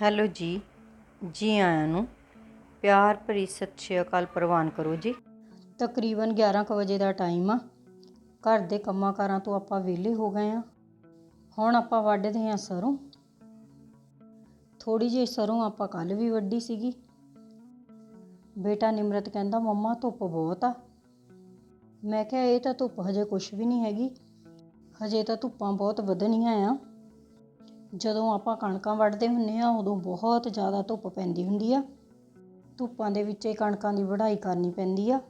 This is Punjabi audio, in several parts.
ਹੈਲੋ ਜੀ ਜੀ ਆਇਆਂ ਨੂੰ। ਪਿਆਰ ਭਰੀ ਸਤਿ ਸ਼੍ਰੀ ਅਕਾਲ ਪ੍ਰਵਾਨ ਕਰੋ ਜੀ। ਤਕਰੀਬਨ 11 ਕੁ ਵਜੇ ਦਾ ਟਾਈਮ ਆ। ਘਰ ਦੇ ਕੰਮਾਂ ਕਾਰਾਂ ਤੋਂ ਆਪਾਂ ਵਿਹਲੇ ਹੋ ਗਏ ਆ। ਹੁਣ ਆਪਾਂ ਵੱਢਦੇ ਹਾਂ ਸਰੋਂ। ਥੋੜੀ ਜਿਹੀ ਸਰੋਂ ਆਪਾਂ ਕੱਲ ਵੀ ਵੱਢੀ ਸੀਗੀ। ਬੇਟਾ ਨਿਮਰਤ ਕਹਿੰਦਾ, ਮੰਮਾ, ਧੁੱਪ ਬਹੁਤ ਆ। ਮੈਂ ਕਿਹਾ, ਇਹ ਤਾਂ ਧੁੱਪ ਹਜੇ ਕੁਝ ਵੀ ਨਹੀਂ ਹੈਗੀ। ਹਜੇ ਤਾਂ ਧੁੱਪਾਂ ਬਹੁਤ ਵਧਣੀਆਂ ਆ। ਜਦੋਂ ਆਪਾਂ ਕਣਕਾਂ ਵੱਢਦੇ ਹੁੰਦੇ ਆ, ਉਦੋਂ ਬਹੁਤ ਜ਼ਿਆਦਾ ਧੁੱਪ ਪੈਂਦੀ ਹੁੰਦੀ ਆ। ਧੁੱਪਾਂ ਦੇ ਵਿੱਚ ਇਹ ਕਣਕਾਂ ਦੀ ਵਢਾਈ ਕਰਨੀ ਪੈਂਦੀ ਆ।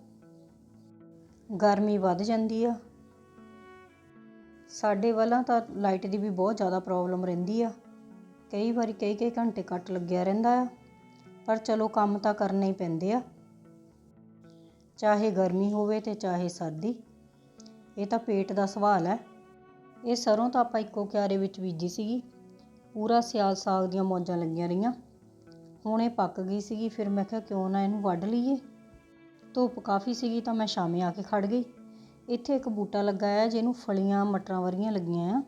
ਗਰਮੀ ਵੱਧ ਜਾਂਦੀ ਆ। ਸਾਡੇ ਵੱਲਾਂ ਤਾਂ ਲਾਈਟ ਦੀ ਵੀ ਬਹੁਤ ਜ਼ਿਆਦਾ ਪ੍ਰੋਬਲਮ ਰਹਿੰਦੀ ਆ। ਕਈ ਵਾਰੀ ਕਈ ਕਈ ਘੰਟੇ ਕੱਟ ਲੱਗਿਆ ਰਹਿੰਦਾ ਆ। ਪਰ ਚਲੋ ਕੰਮ ਤਾਂ ਕਰਨੇ ਹੀ ਪੈਂਦੇ ਆ। ਚਾਹੇ ਗਰਮੀ ਹੋਵੇ ਤੇ ਚਾਹੇ ਸਰਦੀ। ਇਹ ਤਾਂ ਪੇਟ ਦਾ ਸਵਾਲ ਹੈ। ਇਹ ਸਰੋਂ ਤਾਂ ਆਪਾਂ ਇੱਕੋ ਕਿਆਰੇ ਵਿੱਚ ਬੀਜੀ ਸੀਗੀ। ਪੂਰਾ ਸਿਆਲ ਸਾਗ ਦੀਆਂ ਮੌਜਾਂ ਲੱਗੀਆਂ ਰਹੀਆਂ। ਹੁਣ ਇਹ ਪੱਕ ਗਈ ਸੀਗੀ, ਫਿਰ ਮੈਂ ਕਿਹਾ ਕਿਉਂ ਨਾ ਇਹਨੂੰ ਵੱਢ ਲਈਏ। ਧੁੱਪ ਕਾਫੀ ਸੀਗੀ ਤਾਂ ਮੈਂ ਸ਼ਾਮੇ ਆ ਕੇ ਖੜ ਗਈ। ਇੱਥੇ ਇੱਕ ਬੂਟਾ ਲੱਗਾ ਹੈ ਜਿਹਨੂੰ ਫਲੀਆਂ, ਮਟਰਾਂ ਵਰਗੀਆਂ ਲੱਗੀਆਂ ਆ।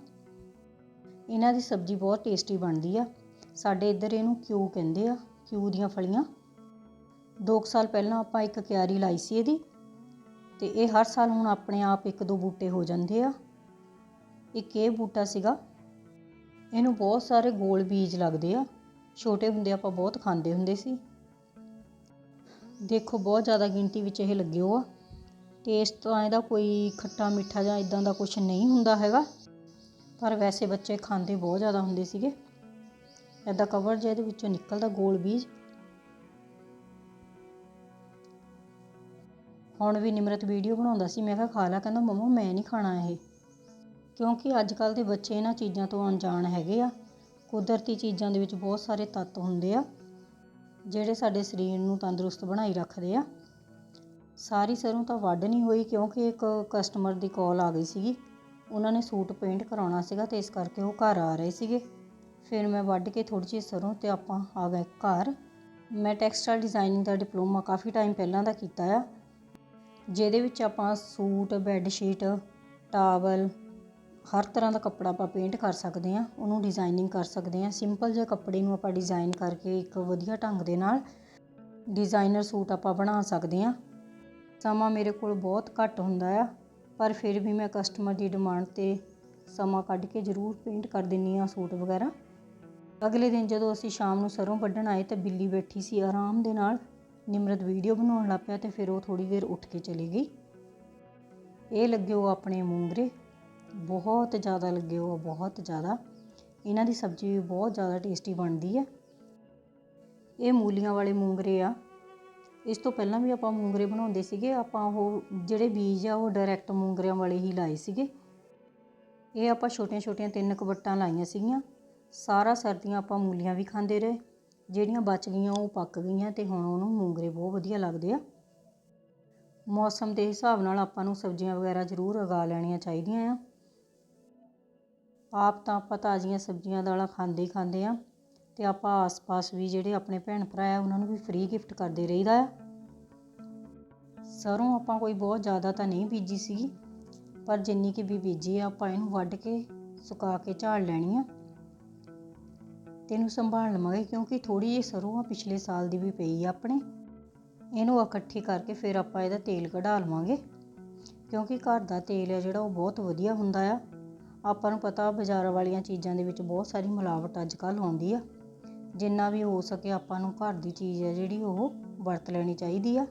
ਇਹਨਾਂ ਦੀ ਸਬਜ਼ੀ ਬਹੁਤ ਟੇਸਟੀ ਬਣਦੀ ਆ। ਸਾਡੇ ਇੱਧਰ ਇਹਨੂੰ ਕਿਊ ਕਹਿੰਦੇ ਆ, ਕਿਊ ਦੀਆਂ ਫਲੀਆਂ। ਦੋ ਕੁ ਸਾਲ ਪਹਿਲਾਂ ਆਪਾਂ ਇੱਕ ਕਿਆਰੀ ਲਾਈ ਸੀ ਇਹਦੀ, ਤੇ ਇਹ ਹਰ ਸਾਲ ਹੁਣ ਆਪਣੇ ਆਪ ਇੱਕ ਦੋ ਬੂਟੇ ਹੋ ਜਾਂਦੇ ਆ। ਇੱਕ ਇਹ ਬੂਟਾ ਸੀਗਾ ਇਹਨੂੰ ਬਹੁਤ ਸਾਰੇ ਗੋਲ ਬੀਜ ਲੱਗਦੇ ਆ। ਛੋਟੇ ਹੁੰਦੇ ਆਪਾਂ ਬਹੁਤ ਖਾਂਦੇ ਹੁੰਦੇ ਸੀ। ਦੇਖੋ, ਬਹੁਤ ਜ਼ਿਆਦਾ ਗਿਣਤੀ ਵਿੱਚ ਇਹ ਲੱਗੇ ਹੋ ਆ। ਟੇਸਟ ਤਾਂ ਇਹਦਾ ਕੋਈ ਖੱਟਾ ਮਿੱਠਾ ਜਾਂ ਇਦਾਂ ਦਾ ਕੁਝ ਨਹੀਂ ਹੁੰਦਾ ਹੈਗਾ। ਪਰ ਵੈਸੇ ਬੱਚੇ ਖਾਂਦੇ ਬਹੁਤ ਜ਼ਿਆਦਾ ਹੁੰਦੇ ਸੀਗੇ। ਐਦਾਂ ਕਵਰ ਜਿਹਾ ਇਹਦੇ ਵਿੱਚੋਂ ਨਿਕਲਦਾ ਗੋਲ ਬੀਜ। ਹੁਣ ਵੀ ਨਿਮਰਤ ਵੀਡੀਓ ਬਣਾਉਂਦਾ ਸੀ। ਮੈਂ ਕਿਹਾ, ਖਾ ਲੈ, ਕਹਿੰਦਾ, ਮੰਮਾ, ਮੈਂ ਨਹੀਂ ਖਾਣਾ ਇਹ। ਕਿਉਂਕਿ ਅੱਜ ਕੱਲ੍ਹ ਦੇ ਬੱਚੇ ਇਹਨਾਂ ਚੀਜ਼ਾਂ ਤੋਂ ਅਣਜਾਣ ਹੈਗੇ ਆ। ਕੁਦਰਤੀ ਚੀਜ਼ਾਂ ਦੇ ਵਿੱਚ ਬਹੁਤ ਸਾਰੇ ਤੱਤ ਹੁੰਦੇ ਆ, ਜਿਹੜੇ ਸਾਡੇ ਸਰੀਰ ਨੂੰ ਤੰਦਰੁਸਤ ਬਣਾਈ ਰੱਖਦੇ ਆ। ਸਾਰੀ ਸਰੋਂ ਤਾਂ ਵੱਢ ਨਹੀਂ ਹੋਈ ਕਿਉਂਕਿ ਇੱਕ ਕਸਟਮਰ ਦੀ ਕਾਲ ਆ ਗਈ ਸੀਗੀ। ਉਹਨਾਂ ਨੇ ਸੂਟ ਪੇਂਟ ਕਰਾਉਣਾ ਸੀਗਾ ਤੇ ਇਸ ਕਰਕੇ ਉਹ ਘਰ ਆ ਰਹੇ ਸੀਗੇ। ਫਿਰ ਮੈਂ ਵੱਢ ਕੇ ਥੋੜੀ ਜਿਹੀ ਸਰੋਂ ਤੇ ਆਪਾਂ ਆ ਗਏ ਘਰ। ਮੈਂ ਟੈਕਸਟਾਈਲ ਡਿਜ਼ਾਈਨਿੰਗ ਦਾ ਡਿਪਲੋਮਾ ਕਾਫੀ ਟਾਈਮ ਪਹਿਲਾਂ ਦਾ ਕੀਤਾ ਆ, ਜਿਹਦੇ ਵਿੱਚ ਆਪਾਂ ਸੂਟ ਬੈੱਡ ਸ਼ੀਟ ਟਾਵਲ ਹਰ ਤਰ੍ਹਾਂ ਦਾ ਕੱਪੜਾ ਆਪਾਂ ਪੇਂਟ ਕਰ ਸਕਦੇ ਹਾਂ, ਉਹਨੂੰ ਡਿਜ਼ਾਇਨਿੰਗ ਕਰ ਸਕਦੇ ਹਾਂ। ਸਿੰਪਲ ਜਿਹੇ ਕੱਪੜੇ ਨੂੰ ਆਪਾਂ ਡਿਜ਼ਾਇਨ ਕਰਕੇ ਇੱਕ ਵਧੀਆ ਢੰਗ ਦੇ ਨਾਲ ਡਿਜ਼ਾਈਨਰ ਸੂਟ ਆਪਾਂ ਬਣਾ ਸਕਦੇ ਹਾਂ। ਸਮਾਂ ਮੇਰੇ ਕੋਲ ਬਹੁਤ ਘੱਟ ਹੁੰਦਾ ਆ, ਪਰ ਫਿਰ ਵੀ ਮੈਂ ਕਸਟਮਰ ਦੀ ਡਿਮਾਂਡ 'ਤੇ ਸਮਾਂ ਕੱਢ ਕੇ ਜ਼ਰੂਰ ਪੇਂਟ ਕਰ ਦਿੰਨੀ ਆ ਸੂਟ ਵਗੈਰਾ। ਅਗਲੇ ਦਿਨ ਜਦੋਂ ਅਸੀਂ ਸ਼ਾਮ ਨੂੰ ਸਰੋਂ ਵੱਢਣ ਆਏ ਤਾਂ ਬਿੱਲੀ ਬੈਠੀ ਸੀ ਆਰਾਮ ਦੇ ਨਾਲ, ਨਿਮਰਤ ਵੀਡੀਓ ਬਣਾਉਣ ਲੱਗ ਪਿਆ ਤੇ ਫਿਰ ਉਹ ਥੋੜੀ ਦੇਰ ਉੱਠ ਕੇ ਚਲੀ ਗਈ। ਇਹ ਲੱਗੇ ਉਹ ਆਪਣੇ ਮੂੰਗਰੇ। ਬਹੁਤ ਜ਼ਿਆਦਾ ਲੱਗੇ ਉਹ ਬਹੁਤ ਜ਼ਿਆਦਾ। ਇਹਨਾਂ ਦੀ ਸਬਜ਼ੀ ਵੀ ਬਹੁਤ ਜ਼ਿਆਦਾ ਟੇਸਟੀ ਬਣਦੀ ਹੈ ਇਹ ਮੂਲੀਆਂ ਵਾਲੇ ਮੂੰਗਰੇ ਆ। ਇਸ ਤੋਂ ਪਹਿਲਾਂ ਵੀ ਆਪਾਂ ਮੂੰਗਰੇ ਬਣਾਉਂਦੇ ਸੀਗੇ। ਆਪਾਂ ਉਹ ਜਿਹੜੇ ਬੀਜ ਆ, ਉਹ ਡਾਇਰੈਕਟ ਮੂੰਗਰਿਆਂ ਵਾਲੇ ਹੀ ਲਾਏ ਸੀਗੇ। ਇਹ ਆਪਾਂ ਛੋਟੀਆਂ ਛੋਟੀਆਂ ਤਿੰਨ ਕਵੱਟਾਂ ਲਾਈਆਂ ਸੀਗੀਆਂ। ਸਾਰਾ ਸਰਦੀਆਂ ਆਪਾਂ ਮੂਲੀਆਂ ਵੀ ਖਾਂਦੇ ਰਹੇ। ਜਿਹੜੀਆਂ ਬਚ ਗਈਆਂ, ਉਹ ਪੱਕ ਗਈਆਂ ਤੇ ਹੁਣ ਉਹਨੂੰ ਮੂੰਗਰੇ ਬਹੁਤ ਵਧੀਆ ਲੱਗਦੇ ਆ। ਮੌਸਮ ਦੇ ਹਿਸਾਬ ਨਾਲ ਆਪਾਂ ਨੂੰ ਸਬਜ਼ੀਆਂ ਵਗੈਰਾ ਜ਼ਰੂਰ ਉਗਾ ਲੈਣੀਆਂ ਚਾਹੀਦੀਆਂ ਆ। ਆਪ ਤਾਂ ਆਪਾਂ ਤਾਜ਼ੀਆਂ ਸਬਜ਼ੀਆਂ, ਦਾਲਾਂ ਖਾਂਦੇ ਹੀ ਖਾਂਦੇ ਹਾਂ ਅਤੇ ਆਪਾਂ ਆਸ-ਪਾਸ ਵੀ ਜਿਹੜੇ ਆਪਣੇ ਭੈਣ ਭਰਾ ਆ, ਉਹਨਾਂ ਨੂੰ ਵੀ ਫ੍ਰੀ ਗਿਫਟ ਕਰਦੇ ਰਹੀਦਾ ਆ। ਸਰੋਂ ਆਪਾਂ ਕੋਈ ਬਹੁਤ ਜ਼ਿਆਦਾ ਤਾਂ ਨਹੀਂ ਬੀਜੀ ਸੀਗੀ, ਪਰ ਜਿੰਨੀ ਕਿ ਵੀ ਬੀਜੀ ਆ, ਆਪਾਂ ਇਹਨੂੰ ਵੱਢ ਕੇ, ਸੁਕਾ ਕੇ ਝਾੜ ਲੈਣੀ ਆ। ਤੇ ਇਹਨੂੰ ਸੰਭਾਲ ਲਵਾਂਗੇ ਕਿਉਂਕਿ ਥੋੜੀ ਜਿਹੀ ਸਰੋਂ ਆ, ਪਿਛਲੇ ਸਾਲ ਦੀ ਵੀ ਪਈ ਆ ਆਪਣੇ। ਇਹਨੂੰ ਇਕੱਠੀ ਕਰਕੇ ਫਿਰ ਆਪਾਂ ਇਹਦਾ ਤੇਲ ਕਢਾ ਲਵਾਂਗੇ, ਕਿਉਂਕਿ ਘਰ ਦਾ ਤੇਲ ਆ ਜਿਹੜਾ ਉਹ ਬਹੁਤ ਵਧੀਆ ਹੁੰਦਾ ਆ। ਆਪਾਂ ਨੂੰ ਪਤਾ ਬਾਜ਼ਾਰ ਵਾਲੀਆਂ ਚੀਜ਼ਾਂ ਦੇ ਵਿੱਚ ਬਹੁਤ ਸਾਰੀ ਮਿਲਾਵਟ ਅੱਜ ਕੱਲ੍ਹ ਆਉਂਦੀ ਆ। ਜਿੰਨਾ ਵੀ ਹੋ ਸਕੇ ਆਪਾਂ ਨੂੰ ਘਰ ਦੀ ਚੀਜ਼ ਹੈ ਜਿਹੜੀ ਉਹ ਵਰਤ ਲੈਣੀ ਚਾਹੀਦੀ ਆ।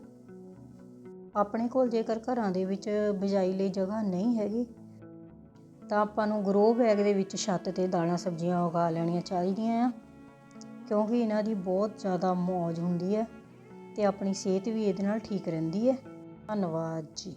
ਆਪਣੇ ਕੋਲ ਜੇਕਰ ਘਰਾਂ ਦੇ ਵਿੱਚ ਬਿਜਾਈ ਲਈ ਜਗ੍ਹਾ ਨਹੀਂ ਹੈਗੀ, ਤਾਂ ਆਪਾਂ ਨੂੰ ਗਰੋ ਬੈਗ ਦੇ ਵਿੱਚ ਛੱਤ ਤੇ ਦਾਲਾਂ ਸਬਜ਼ੀਆਂ ਉਗਾ ਲੈਣੀਆਂ ਚਾਹੀਦੀਆਂ ਆ। ਕਿਉਂਕਿ ਇਹਨਾਂ ਦੀ ਬਹੁਤ ਜ਼ਿਆਦਾ ਮੌਜ ਹੁੰਦੀ ਹੈ ਤੇ ਆਪਣੀ ਸਿਹਤ ਵੀ ਇਹਦੇ ਨਾਲ ਠੀਕ ਰਹਿੰਦੀ ਹੈ ਧੰਨਵਾਦ ਜੀ।